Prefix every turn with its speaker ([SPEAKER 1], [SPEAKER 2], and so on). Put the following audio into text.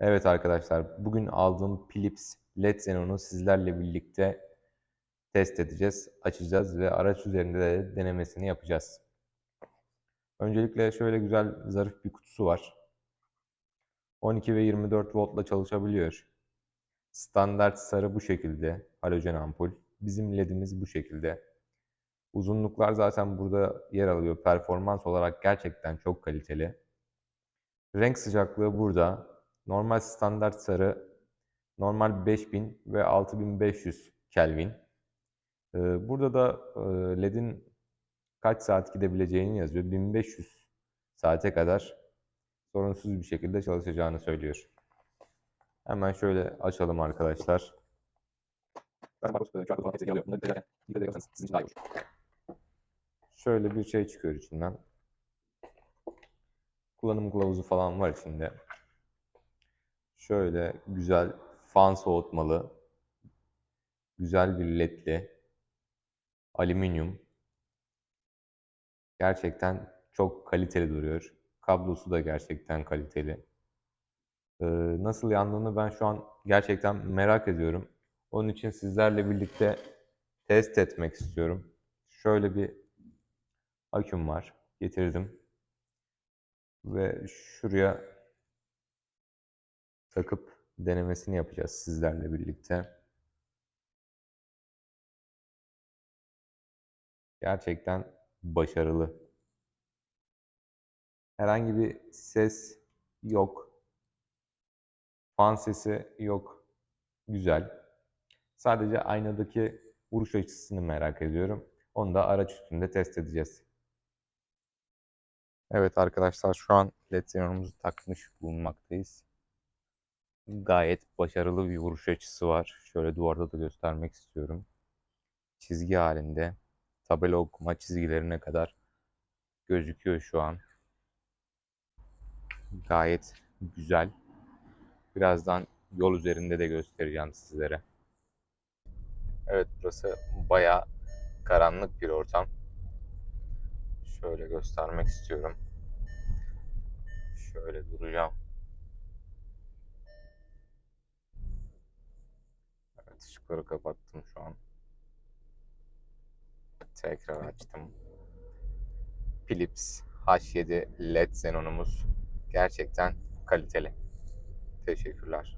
[SPEAKER 1] Evet arkadaşlar, bugün aldığım Philips LED Xenon'u sizlerle birlikte test edeceğiz, açacağız ve araç üzerinde de denemesini yapacağız. Öncelikle şöyle güzel zarif bir kutusu var. 12 ve 24 voltla çalışabiliyor. Standart sarı bu şekilde, halojen ampul. Bizim LED'imiz bu şekilde. Uzunluklar zaten burada yer alıyor. Performans olarak gerçekten çok kaliteli. Renk sıcaklığı burada. Normal standart sarı, normal 5000 ve 6500 Kelvin. Ee, Burada da e, LED'in kaç saat gidebileceğini yazıyor. 1500 saate kadar sorunsuz bir şekilde çalışacağını söylüyor. Hemen şöyle açalım arkadaşlar. Şöyle bir şey çıkıyor içinden. Kullanım kılavuzu falan var içinde. Şöyle güzel fan soğutmalı, güzel bir ledli, alüminyum. Gerçekten çok kaliteli duruyor. Kablosu da gerçekten kaliteli. Ee, nasıl yandığını ben şu an gerçekten merak ediyorum. Onun için sizlerle birlikte test etmek istiyorum. Şöyle bir aküm var. Getirdim. Ve şuraya takıp denemesini yapacağız sizlerle birlikte. Gerçekten başarılı. Herhangi bir ses yok. Fan sesi yok. Güzel. Sadece aynadaki vuruş açısını merak ediyorum. Onu da araç üstünde test edeceğiz. Evet arkadaşlar şu an led takmış bulunmaktayız. Gayet başarılı bir vuruş açısı var. Şöyle duvarda da göstermek istiyorum. Çizgi halinde tabela okuma çizgilerine kadar gözüküyor şu an. Gayet güzel. Birazdan yol üzerinde de göstereceğim sizlere. Evet burası bayağı karanlık bir ortam. Şöyle göstermek istiyorum. Şöyle duracağım. Evet ışıkları kapattım şu an. Tekrar açtım. Philips H7 LED Xenon'umuz gerçekten kaliteli. Teşekkürler.